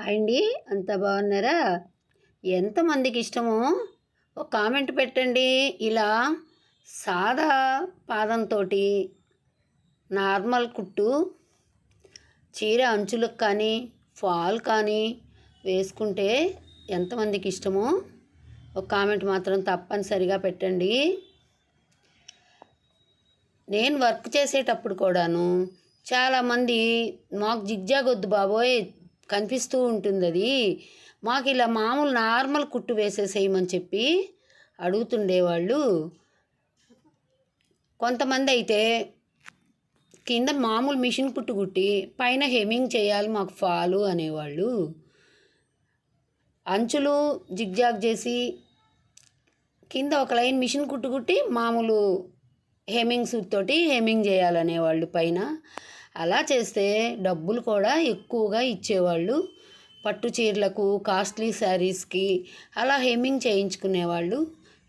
Hi అండి. అంత బాగున్నారా? ఎంతమందికి ఇష్టమో ఒక కామెంట్ పెట్టండి. ఇలా సాదా పాదంతో నార్మల్ కుట్టు చీర అంచులకు కానీ ఫాల్ కానీ వేసుకుంటే ఎంతమందికి ఇష్టమో ఒక కామెంట్ మాత్రం తప్పనిసరిగా పెట్టండి. నేను వర్క్ చేసేటప్పుడు కూడాను చాలామంది మాకు జిగ్జాగ్ వద్దు బాబోయ్ కనిపిస్తూ ఉంటుంది అది మాకు ఇలా మామూలు నార్మల్ కుట్టు వేసేసేయమని చెప్పి అడుగుతుండేవాళ్ళు. కొంతమంది అయితే కింద మామూలు మిషన్ కుట్టు కుట్టి పైన హెమింగ్ చేయాలి మాకు ఫాలు అనేవాళ్ళు. అంచులు జిగ్జాగ్ చేసి కింద ఒక లైన్ మిషన్ కుట్టు కుట్టి మామూలు హెమింగ్ సూట్ తోటి హెమింగ్ చేయాలనేవాళ్ళు పైన. అలా చేస్తే డబ్బులు కూడా ఎక్కువగా ఇచ్చేవాళ్ళు. పట్టు చీరలకు కాస్ట్లీ శారీస్కి అలా హెమ్మింగ్ చేయించుకునేవాళ్ళు.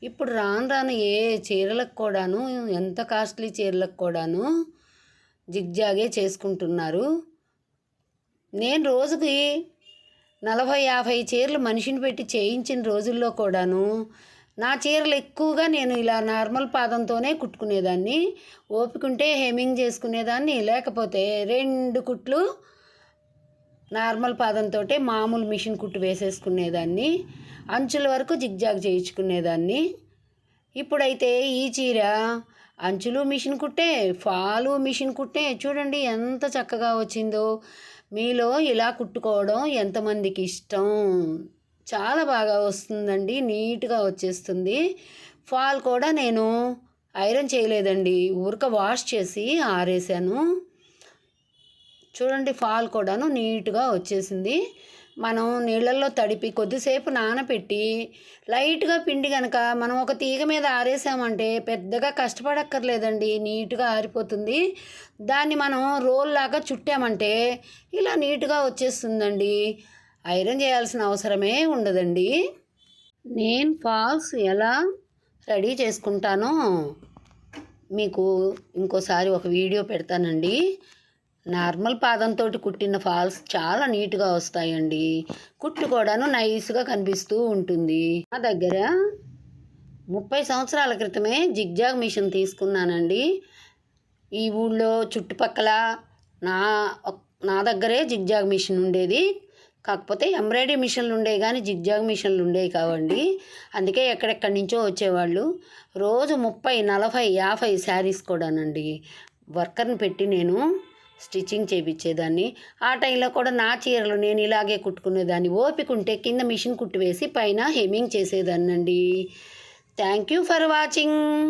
ఇప్పుడు రాను రాను ఏ చీరలకు కూడాను ఎంత కాస్ట్లీ చీరలకు కూడాను జిగ్జాగే చేసుకుంటున్నారు. నేను రోజుకి నలభై యాభై చీరలు మనిషిని పెట్టి చేయించిన రోజుల్లో కూడాను నా చీరలు ఎక్కువగా నేను ఇలా నార్మల్ పాదంతోనే కుట్టుకునేదాన్ని. ఓపికంటే హెమింగ్ చేసుకునేదాన్ని. లేకపోతే రెండు కుట్లు నార్మల్ పాదంతో మామూలు మిషన్ కుట్టు వేసేసుకునేదాన్ని. అంచుల వరకు జిగ్జాగ్ చేయించుకునేదాన్ని. ఇప్పుడైతే ఈ చీర అంచులు మిషన్ కుట్టే ఫాలు మిషన్ కుట్టే చూడండి ఎంత చక్కగా వచ్చిందో. మీలో ఇలా కుట్టుకోవడం ఎంతమందికి ఇష్టం? చాలా బాగా వస్తుందండి నీట్గా వచ్చేస్తుంది. ఫాల్ కూడా నేను ఐరన్ చేయలేదండి ఊరక వాష్ చేసి ఆరేసాను. చూడండి ఫాల్ కూడాను నీట్గా వచ్చేసింది. మనం నీళ్ళల్లో తడిపి కొద్దిసేపు నానబెట్టి లైట్గా పిండి కనుక మనం ఒక తీగ మీద ఆరేసామంటే పెద్దగా కష్టపడక్కర్లేదండి నీట్గా ఆరిపోతుంది. దాన్ని మనం రోల్ లాగా చుట్టామంటే ఇలా నీట్గా వచ్చేస్తుందండి. ఐరన్ చేయాల్సిన అవసరమే ఉండదండి. నేను ఫాల్స్ ఎలా రెడీ చేసుకుంటానో మీకు ఇంకోసారి ఒక వీడియో పెడతానండి. నార్మల్ పాదంతో కుట్టిన ఫాల్స్ చాలా నీట్గా వస్తాయండి. కుట్టు కూడాను నైస్గా కనిపిస్తూ ఉంటుంది. నా దగ్గర ముప్పై సంవత్సరాల క్రితమే జిగ్జాగ్ మిషన్ తీసుకున్నానండి. ఈ ఊళ్ళో చుట్టుపక్కల నా నా దగ్గరే జిగ్జాగ్ మిషన్ ఉండేది. కాకపోతే ఎంబ్రాయిడరీ మిషన్లు ఉండేవి కానీ జిగ్జాగ్ మిషన్లు ఉండేవి కావండి. అందుకే ఎక్కడెక్కడి నుంచో వచ్చేవాళ్ళు. రోజు ముప్పై నలభై యాభై శారీస్ కూడానండి. వర్కర్ని పెట్టి నేను స్టిచ్చింగ్ చేయించేదాన్ని ఆ టైంలో కూడా నా చీరలు నేను ఇలాగే కుట్టుకునేదాన్ని. ఓపిక ఉంటే కింద మిషన్ కుట్టి వేసి పైన hemming చేసేదాన్నండి. Thank you for watching.